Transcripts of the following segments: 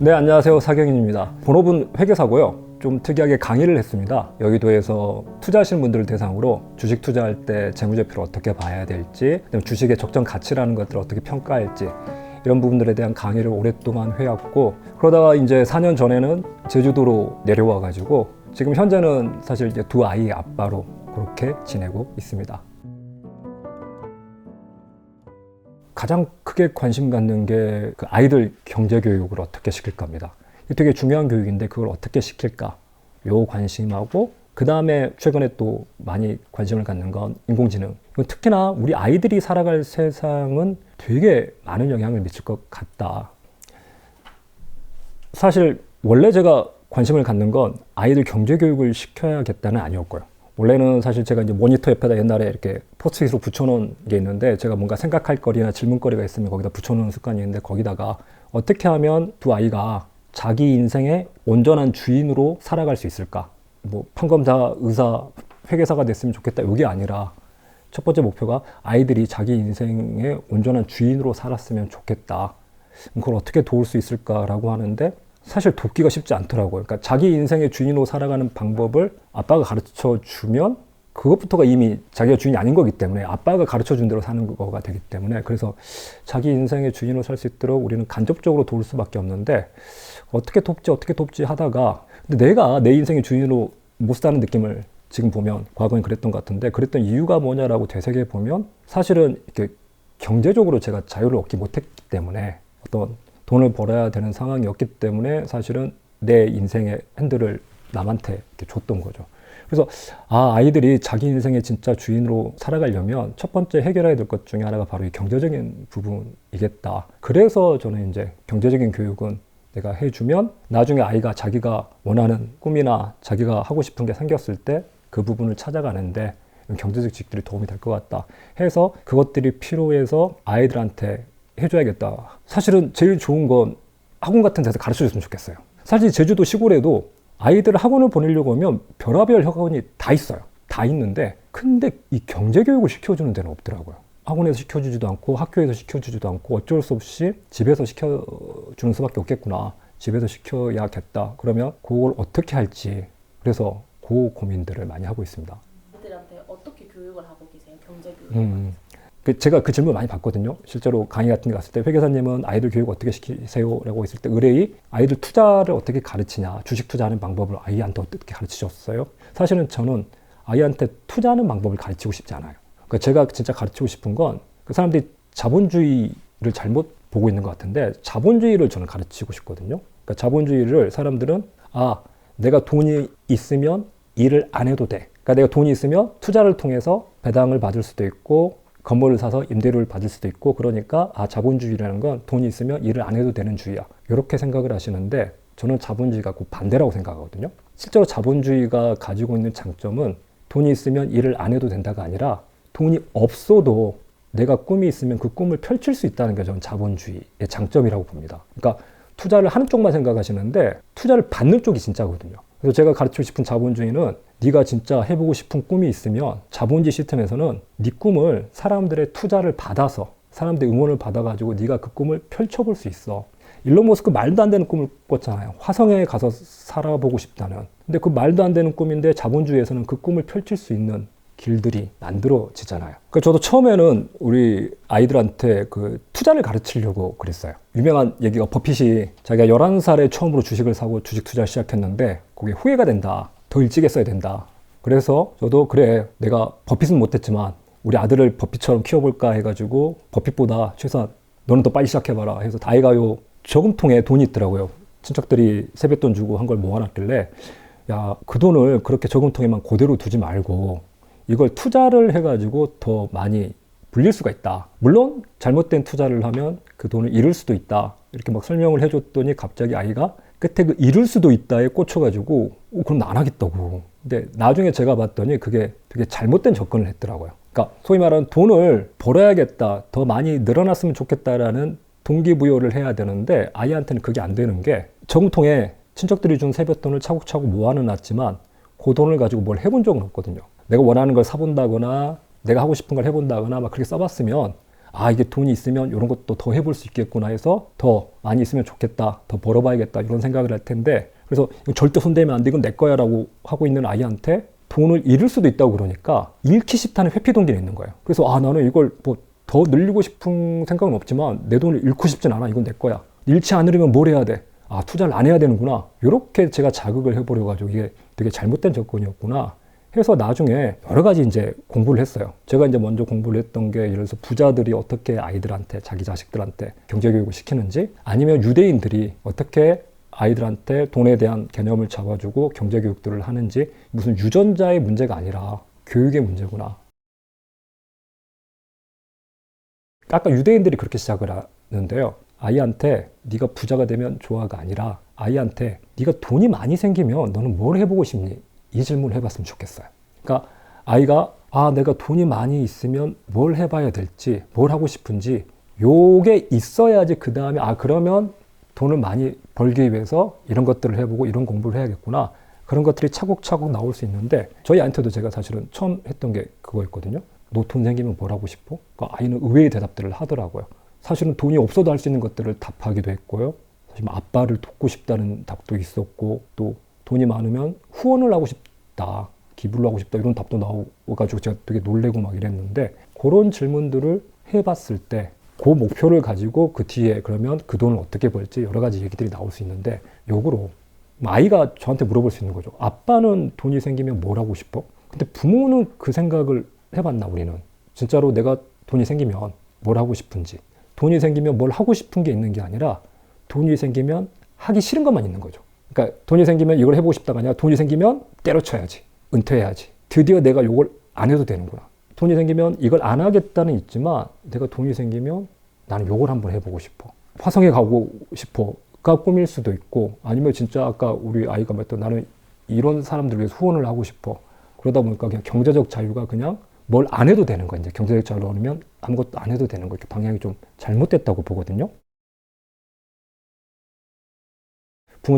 네, 안녕하세요. 사경인입니다. 본업은 회계사고요. 좀 특이하게 강의를 했습니다. 여의도에서 투자하시는 분들을 대상으로 주식 투자할 때 재무제표를 어떻게 봐야 될지, 그다음에 주식의 적정 가치라는 것들을 어떻게 평가할지 이런 부분들에 대한 강의를 오랫동안 해왔고 그러다가 이제 4년 전에는 제주도로 내려와 가지고 지금 현재는 사실 이제 두 아이의 아빠로 그렇게 지내고 있습니다. 가장 크게 관심 갖는 게 그 아이들 경제 교육을 어떻게 시킬 겁니다. 이게 되게 중요한 교육인데 그걸 어떻게 시킬까? 요 관심하고 그 다음에 최근에 또 많이 관심을 갖는 건 인공지능. 특히나 우리 아이들이 살아갈 세상은 되게 많은 영향을 미칠 것 같다. 사실 원래 제가 관심을 갖는 건 아이들 경제 교육을 시켜야겠다는 아니었고요. 원래는 사실 제가 이제 모니터 옆에다 옛날에 이렇게 포스트잇으로 붙여놓은 게 있는데 제가 뭔가 생각할 거리나 질문거리가 있으면 거기다 붙여놓는 습관이 있는데 거기다가 어떻게 하면 두 아이가 자기 인생의 온전한 주인으로 살아갈 수 있을까? 뭐 판검사, 의사, 회계사가 됐으면 좋겠다. 이게 아니라 첫 번째 목표가 아이들이 자기 인생의 온전한 주인으로 살았으면 좋겠다. 그걸 어떻게 도울 수 있을까라고 하는데 사실 돕기가 쉽지 않더라고요. 그러니까 자기 인생의 주인으로 살아가는 방법을 아빠가 가르쳐 주면 그것부터가 이미 자기가 주인이 아닌 거기 때문에 아빠가 가르쳐 준 대로 사는 거가 되기 때문에 그래서 자기 인생의 주인으로 살 수 있도록 우리는 간접적으로 도울 수밖에 없는데 어떻게 돕지 어떻게 돕지 하다가 근데 내가 내 인생의 주인으로 못 사는 느낌을 지금 보면 과거엔 그랬던 것 같은데 그랬던 이유가 뭐냐라고 되새겨 보면 사실은 이렇게 경제적으로 제가 자유를 얻기 못했기 때문에 어떤 돈을 벌어야 되는 상황이었기 때문에 사실은 내 인생의 핸들을 남한테 줬던 거죠. 그래서 아 아이들이 자기 인생의 진짜 주인으로 살아가려면 첫 번째 해결해야 될 것 중에 하나가 바로 이 경제적인 부분이겠다. 그래서 저는 이제 경제적인 교육은 내가 해주면 나중에 아이가 자기가 원하는 꿈이나 자기가 하고 싶은 게 생겼을 때 그 부분을 찾아가는데 경제적 지식들이 도움이 될 것 같다 해서 그것들이 필요해서 아이들한테 해줘야겠다. 사실은 제일 좋은 건 학원 같은 데서 가르쳐 줬으면 좋겠어요. 사실 제주도 시골에도 아이들을 학원을 보내려고 하면 별하별 학원이 다 있어요. 다 있는데 근데 이 경제 교육을 시켜주는 데는 없더라고요. 학원에서 시켜주지도 않고 학교에서 시켜주지도 않고 어쩔 수 없이 집에서 시켜주는 수밖에 없겠구나. 집에서 시켜야겠다. 그러면 그걸 어떻게 할지 그래서 그 고민들을 많이 하고 있습니다. 아이들한테 어떻게 교육을 하고 계세요? 경제 교육. 음. 그 제가 그 질문 많이 받거든요. 실제로 강의 같은 데 갔을 때 회계사님은 아이들 교육 어떻게 시키세요? 라고 했을 때 의뢰이 아이들 투자를 어떻게 가르치냐, 주식 투자하는 방법을 아이한테 어떻게 가르치셨어요? 사실은 저는 아이한테 투자하는 방법을 가르치고 싶지 않아요. 그러니까 제가 진짜 가르치고 싶은 건 그 사람들이 자본주의를 잘못 보고 있는 것 같은데 자본주의를 저는 가르치고 싶거든요. 그러니까 자본주의를 사람들은 아 내가 돈이 있으면 일을 안 해도 돼. 그러니까 내가 돈이 있으면 투자를 통해서 배당을 받을 수도 있고 건물을 사서 임대료를 받을 수도 있고 그러니까 아 자본주의라는 건 돈이 있으면 일을 안 해도 되는 주의야. 이렇게 생각을 하시는데 저는 자본주의가 그 반대라고 생각하거든요. 실제로 자본주의가 가지고 있는 장점은 돈이 있으면 일을 안 해도 된다가 아니라 돈이 없어도 내가 꿈이 있으면 그 꿈을 펼칠 수 있다는 게 저는 자본주의의 장점이라고 봅니다. 그러니까 투자를 하는 쪽만 생각하시는데 투자를 받는 쪽이 진짜거든요. 그래서 제가 가르치고 싶은 자본주의는 네가 진짜 해보고 싶은 꿈이 있으면 자본주의 시스템에서는 네 꿈을 사람들의 투자를 받아서 사람들의 응원을 받아가지고 네가 그 꿈을 펼쳐볼 수 있어. 일론 머스크 말도 안 되는 꿈을 꿨잖아요. 화성에 가서 살아보고 싶다는. 근데 그 말도 안 되는 꿈인데 자본주의에서는 그 꿈을 펼칠 수 있는 길들이 만들어지잖아요. 그러니까 저도 처음에는 우리 아이들한테 그 투자를 가르치려고 그랬어요. 유명한 얘기가 버핏이 자기가 11살에 처음으로 주식을 사고 주식 투자를 시작했는데 그게 후회가 된다. 더 일찍 했어야 된다. 그래서 저도 그래 내가 버핏은 못했지만 우리 아들을 버핏처럼 키워볼까 해가지고 버핏보다 최소한 너는 더 빨리 시작해봐라 해서 다이가요 저금통에 돈이 있더라고요. 친척들이 세뱃돈 주고 한 걸 모아놨길래 야 그 돈을 그렇게 저금통에만 그대로 두지 말고 이걸 투자를 해가지고 더 많이 불릴 수가 있다. 물론 잘못된 투자를 하면 그 돈을 잃을 수도 있다. 이렇게 막 설명을 해줬더니 갑자기 아이가 끝에 그 잃을 수도 있다에 꽂혀가지고 어, 그럼 나안 하겠다고. 근데 나중에 제가 봤더니 그게 되게 잘못된 접근을 했더라고요. 그러니까 소위 말하는 돈을 벌어야겠다, 더 많이 늘어났으면 좋겠다라는 동기부여를 해야 되는데 아이한테는 그게 안 되는 게 저금통에 친척들이 준 세뱃돈을 차곡차곡 모아는 놨지만 그 돈을 가지고 뭘 해본 적은 없거든요. 내가 원하는 걸 사본다거나 내가 하고 싶은 걸 해본다거나 막 그렇게 써봤으면 아 이게 돈이 있으면 이런 것도 더 해볼 수 있겠구나 해서 더 많이 있으면 좋겠다 더 벌어봐야겠다 이런 생각을 할 텐데 그래서 절대 손대면 안 돼 이건 내 거야 라고 하고 있는 아이한테 돈을 잃을 수도 있다고 그러니까 잃기 싫다는 회피 동기가 있는 거예요. 그래서 아 나는 이걸 뭐 더 늘리고 싶은 생각은 없지만 내 돈을 잃고 싶진 않아 이건 내 거야. 잃지 않으려면 뭘 해야 돼? 아 투자를 안 해야 되는구나. 이렇게 제가 자극을 해버려 가지고 이게 되게 잘못된 접근이었구나 해서 나중에 여러 가지 이제 공부를 했어요. 제가 이제 먼저 공부를 했던 게 예를 들어서 부자들이 어떻게 아이들한테 자기 자식들한테 경제 교육을 시키는지 아니면 유대인들이 어떻게 아이들한테 돈에 대한 개념을 잡아주고 경제 교육들을 하는지 무슨 유전자의 문제가 아니라 교육의 문제구나. 아까 유대인들이 그렇게 시작을 하는데요. 아이한테 네가 부자가 되면 좋아가 아니라 아이한테 네가 돈이 많이 생기면 너는 뭘 해보고 싶니? 이 질문을 해봤으면 좋겠어요. 그러니까 아이가 아 내가 돈이 많이 있으면 뭘 해봐야 될지 뭘 하고 싶은지 요게 있어야지 그 다음에 아 그러면 돈을 많이 벌기 위해서 이런 것들을 해보고 이런 공부를 해야겠구나 그런 것들이 차곡차곡 나올 수 있는데 저희 아이한테도 제가 사실은 처음 했던 게 그거였거든요. 너 돈 생기면 뭘 하고 싶어? 그러니까 아이는 의외의 대답들을 하더라고요. 사실은 돈이 없어도 할 수 있는 것들을 답하기도 했고요. 사실 뭐 아빠를 돕고 싶다는 답도 있었고 또 돈이 많으면 후원을 하고 싶다, 기부를 하고 싶다 이런 답도 나오가지고 제가 되게 놀래고 막 이랬는데 그런 질문들을 해봤을 때 그 목표를 가지고 그 뒤에 그러면 그 돈을 어떻게 벌지 여러 가지 얘기들이 나올 수 있는데 역으로 아이가 저한테 물어볼 수 있는 거죠. 아빠는 돈이 생기면 뭘 하고 싶어? 근데 부모는 그 생각을 해봤나 우리는 진짜로 내가 돈이 생기면 뭘 하고 싶은지 돈이 생기면 뭘 하고 싶은 게 있는 게 아니라 돈이 생기면 하기 싫은 것만 있는 거죠. 그러니까 돈이 생기면 이걸 해보고 싶다가 아니라 돈이 생기면 때려쳐야지 은퇴해야지. 드디어 내가 이걸 안 해도 되는구나. 돈이 생기면 이걸 안 하겠다는 있지만 내가 돈이 생기면 나는 이걸 한번 해보고 싶어. 화성에 가고 싶어가 꿈일 수도 있고 아니면 진짜 아까 우리 아이가 말했던 나는 이런 사람들 위해서 후원을 하고 싶어. 그러다 보니까 그냥 경제적 자유가 그냥 뭘 안 해도 되는 거야. 이제 경제적 자유로 하면 아무것도 안 해도 되는 거. 이렇게 방향이 좀 잘못됐다고 보거든요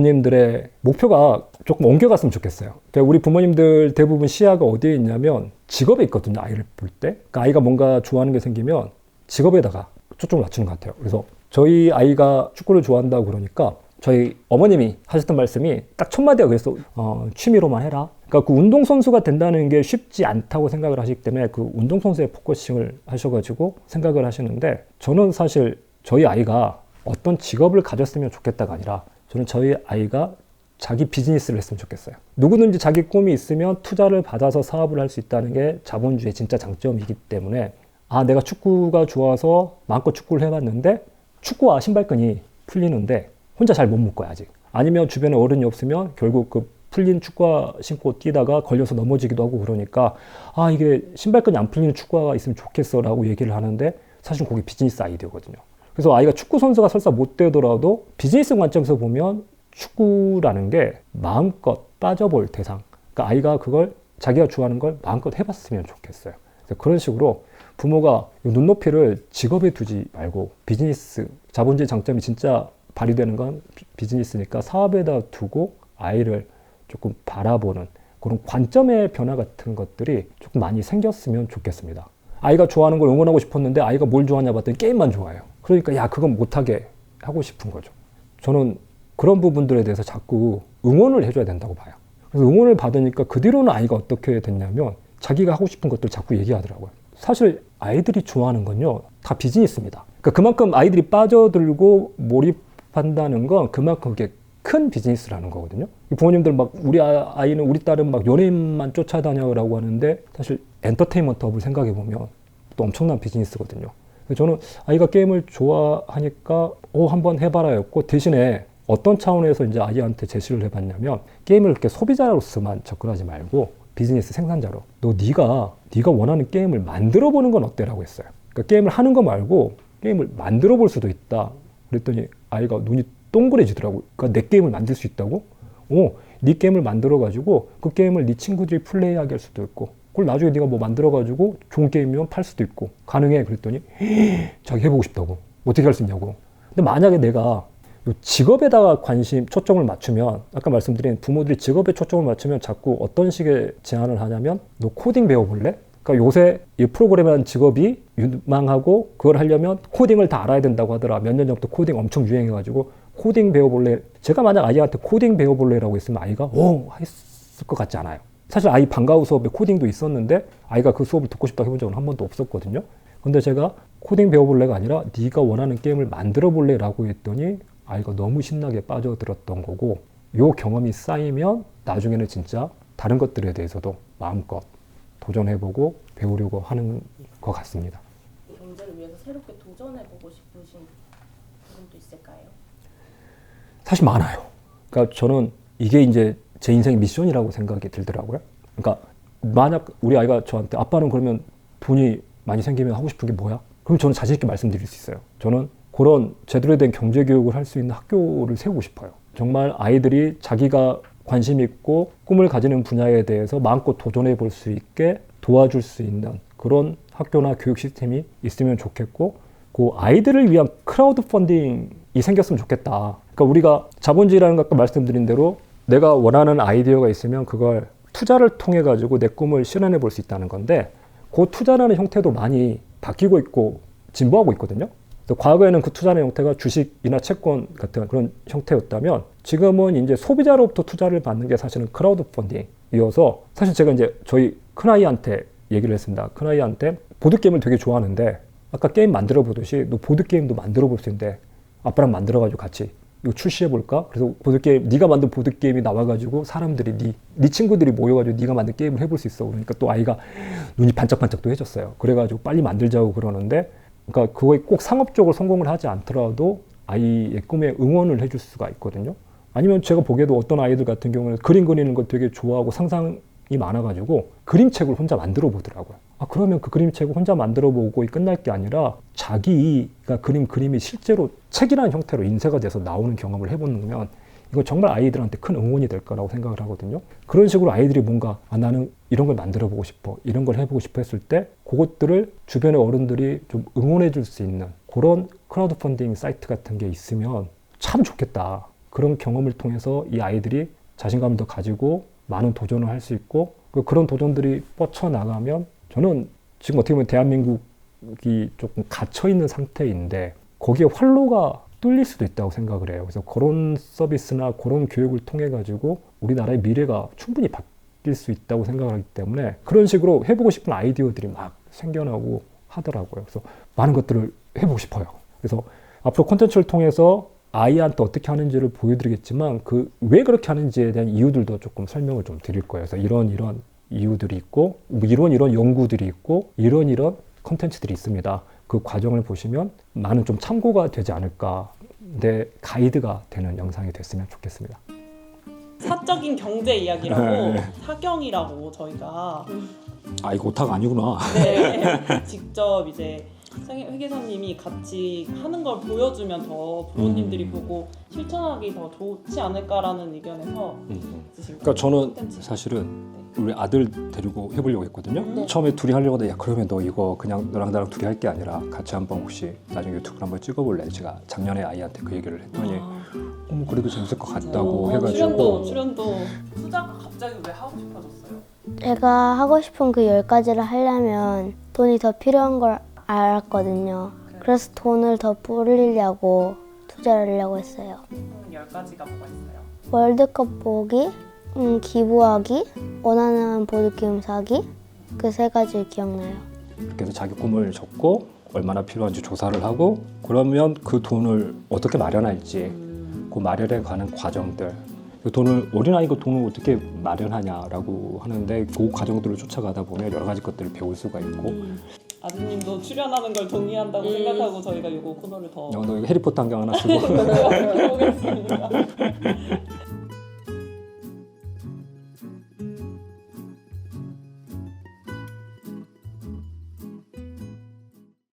부모님들의 목표가 조금 옮겨갔으면 좋겠어요. 그러니까 우리 부모님들 대부분 시야가 어디에 있냐면 직업에 있거든요. 아이를 볼 때. 그러니까 아이가 뭔가 좋아하는 게 생기면 직업에다가 초점을 맞추는 것 같아요. 그래서 저희 아이가 축구를 좋아한다고 그러니까 저희 어머님이 하셨던 말씀이 딱 첫 마디가 그래서 어, 취미로만 해라. 그러니까 그 운동 선수가 된다는 게 쉽지 않다고 생각을 하시기 때문에 그 운동 선수에 포커싱을 하셔가지고 생각을 하시는데 저는 사실 저희 아이가 어떤 직업을 가졌으면 좋겠다가 아니라 저는 저희 아이가 자기 비즈니스를 했으면 좋겠어요. 누구든지 자기 꿈이 있으면 투자를 받아서 사업을 할 수 있다는 게 자본주의의 진짜 장점이기 때문에 아 내가 축구가 좋아서 마음껏 축구를 해봤는데 축구와 신발끈이 풀리는데 혼자 잘 못 묶어요 아직. 아니면 주변에 어른이 없으면 결국 그 풀린 축구화 신고 뛰다가 걸려서 넘어지기도 하고 그러니까 아 이게 신발끈이 안 풀리는 축구화가 있으면 좋겠어라고 얘기를 하는데 사실 그게 비즈니스 아이디어거든요. 그래서 아이가 축구 선수가 설사 못 되더라도 비즈니스 관점에서 보면 축구라는 게 마음껏 빠져볼 대상. 그러니까 아이가 그걸 자기가 좋아하는 걸 마음껏 해봤으면 좋겠어요. 그런 식으로 부모가 눈높이를 직업에 두지 말고 비즈니스, 자본주의 장점이 진짜 발휘되는 건 비- 비즈니스니까 사업에다 두고 아이를 조금 바라보는 그런 관점의 변화 같은 것들이 조금 많이 생겼으면 좋겠습니다. 아이가 좋아하는 걸 응원하고 싶었는데 아이가 뭘 좋아하냐 봤더니 게임만 좋아해요. 그러니까 야 그건 못하게 하고 싶은 거죠. 저는 그런 부분들에 대해서 자꾸 응원을 해줘야 된다고 봐요. 그래서 응원을 받으니까 그 뒤로는 아이가 어떻게 됐냐면 자기가 하고 싶은 것들 자꾸 얘기하더라고요. 사실 아이들이 좋아하는 건요 다 비즈니스입니다. 그러니까 그만큼 아이들이 빠져들고 몰입한다는 건 그만큼 그게 큰 비즈니스라는 거거든요. 부모님들 막 우리 아- 아이는 우리 딸은 막 연예인만 쫓아다녀라고 하는데 사실 엔터테인먼트 업을 생각해 보면 또 엄청난 비즈니스거든요. 저는 아이가 게임을 좋아하니까 오 한번 해봐라였고 대신에 어떤 차원에서 이제 아이한테 제시를 해봤냐면 게임을 그렇게 소비자로서만 접근하지 말고 비즈니스 생산자로 너 네가 네가 원하는 게임을 만들어 보는 건 어때라고 했어요. 그러니까 게임을 하는 거 말고 게임을 만들어 볼 수도 있다. 그랬더니 아이가 눈이 동그래지더라고요. 그러니까 내 게임을 만들 수 있다고? 오, 네 게임을 만들어 가지고 그 게임을 네 친구들이 플레이하게 할 수도 있고 그걸 나중에 네가 뭐 만들어 가지고 좋은 게임이면 팔 수도 있고 가능해 그랬더니 자기 해보고 싶다고 어떻게 할 수 있냐고 근데 만약에 내가 요 직업에다가 관심 초점을 맞추면 아까 말씀드린 부모들이 직업에 초점을 맞추면 자꾸 어떤 식의 제안을 하냐면 너 코딩 배워볼래? 그러니까 요새 이 프로그래머라는 직업이 유망하고 그걸 하려면 코딩을 다 알아야 된다고 하더라. 몇 년 전부터 코딩 엄청 유행해가지고 코딩 배워볼래. 제가 만약 아이한테 코딩 배워볼래라고 했으면 아이가 오 했을 것 같지 않아요. 사실 아이 방과후 수업에 코딩도 있었는데 아이가 그 수업을 듣고 싶다고 해본 적은 한 번도 없었거든요. 근데 제가 코딩 배워볼래가 아니라 네가 원하는 게임을 만들어 볼래라고 했더니 아이가 너무 신나게 빠져들었던 거고 요 경험이 쌓이면 나중에는 진짜 다른 것들에 대해서도 마음껏 도전해보고 배우려고 하는 것 같습니다. 경제를 위해서 새롭게 도전해보고 싶으신 부분도 있을까요? 사실 많아요. 그러니까 저는 이게 이제 제 인생 미션이라고 생각이 들더라고요. 그러니까 만약 우리 아이가 저한테 아빠는 그러면 돈이 많이 생기면 하고 싶은 게 뭐야? 그럼 저는 자신 있게 말씀드릴 수 있어요. 저는 그런 제대로 된 경제 교육을 할 수 있는 학교를 세우고 싶어요. 정말 아이들이 자기가 관심 있고 꿈을 가지는 분야에 대해서 마음껏 도전해 볼 수 있게 도와줄 수 있는 그런 학교나 교육 시스템이 있으면 좋겠고 그 아이들을 위한 크라우드 펀딩이 생겼으면 좋겠다. 그러니까 우리가 자본주의라는 것 아까 말씀드린 대로 내가 원하는 아이디어가 있으면 그걸 투자를 통해 가지고 내 꿈을 실현해 볼 수 있다는 건데 그 투자라는 형태도 많이 바뀌고 있고 진보하고 있거든요. 과거에는 그 투자의 형태가 주식이나 채권 같은 그런 형태였다면 지금은 이제 소비자로부터 투자를 받는 게 사실은 크라우드 펀딩이어서 사실 제가 이제 저희 큰아이한테 얘기를 했습니다. 큰아이한테 보드게임을 되게 좋아하는데 아까 게임 만들어 보듯이 너 보드게임도 만들어 볼 수 있는데 아빠랑 만들어 가지고 같이 이거 출시해 볼까? 그래서 보드 게임 네가 만든 보드 게임이 나와 가지고 사람들이 네, 네 친구들이 모여 가지고 네가 만든 게임을 해볼 수 있어. 그러니까 또 아이가 눈이 반짝반짝 또 해졌어요. 그래 가지고 빨리 만들자고 그러는데 그러니까 그거에 꼭 상업적으로 성공을 하지 않더라도 아이의 꿈에 응원을 해줄 수가 있거든요. 아니면 제가 보기에도 어떤 아이들 같은 경우는 그림 그리는 걸 되게 좋아하고 상상이 많아가지고 그림책을 혼자 만들어 보더라고요. 아 그러면 그 그림책을 혼자 만들어 보고 끝날 게 아니라 자기가 그림 그림이 실제로 책이라는 형태로 인쇄가 돼서 나오는 경험을 해보는 거면 이거 정말 아이들한테 큰 응원이 될 거라고 생각을 하거든요. 그런 식으로 아이들이 뭔가 아, 나는 이런 걸 만들어 보고 싶어, 이런 걸 해보고 싶어 했을 때 그것들을 주변의 어른들이 좀 응원해 줄 수 있는 그런 크라우드 펀딩 사이트 같은 게 있으면 참 좋겠다. 그런 경험을 통해서 이 아이들이 자신감을 더 가지고 많은 도전을 할 수 있고 그- 그런 도전들이 뻗쳐나가면 저는 지금 어떻게 보면 대한민국이 조금 갇혀 있는 상태인데 거기에 활로가 뚫릴 수도 있다고 생각을 해요. 그래서 그런 서비스나 그런 교육을 통해 가지고 우리나라의 미래가 충분히 바뀔 수 있다고 생각을 하기 때문에 그런 식으로 해보고 싶은 아이디어들이 막 생겨나고 하더라고요. 그래서 많은 것들을 해보고 싶어요. 그래서 앞으로 콘텐츠를 통해서 아이한테 어떻게 하는지를 보여드리겠지만 그 왜 그렇게 하는지에 대한 이유들도 조금 설명을 좀 드릴 거예요. 그래서 이런 이런 이유들이 있고 뭐 이런 이런 연구들이 있고 이런 이런 콘텐츠들이 있습니다. 그 과정을 보시면 많은 좀 참고가 되지 않을까 내 가이드가 되는 영상이 됐으면 좋겠습니다. 사적인 경제 이야기라고 사경이라고 저희가 아 이거 오타가 아니구나. 네, 직접 이제 상- 회계사님이 같이 하는 걸 보여주면 더 부모님들이 음. 보고 실천하기 더 좋지 않을까라는 의견에서 있으신 그러니까 저는 콘텐츠. 사실은 우리 아들 데리고 해보려고 했거든요. 네. 처음에 둘이 하려고 하는데 야 그러면 너 이거 그냥 너랑 나랑 둘이 할 게 아니라 같이 한번 혹시 나중에 유튜브를 한번 찍어볼래? 제가 작년에 아이한테 그 얘기를 했더니 아, 어, 그래도 재밌을 것 같다고 어, 해가지고 출연도 출연도 투자가 갑자기 왜 하고 싶어졌어요? 제가 하고 싶은 그 열 가지를 하려면 돈이 더 필요한 걸 알았거든요. 그래서 돈을 더 불리려고 투자를 하려고 했어요. 열 가지가 뭐가 있어요? 월드컵 보기, 음, 기부하기, 원하는 보드게임 사기 그 세 가지 기억나요. 해서 자기 꿈을 적고 얼마나 필요한지 조사를 하고 그러면 그 돈을 어떻게 마련할지 그 마련에 관한 과정들 그 돈을 어린아이가 돈을 어떻게 마련하냐라고 하는데 그 과정들을 쫓아가다 보면 여러 가지 것들을 배울 수가 있고 아드님도 출연하는 걸 동의한다고 음. 생각하고 저희가 이거 코너를 더 야, 너 이거 해리포터 안경 하나 쓰고 해보겠습니다.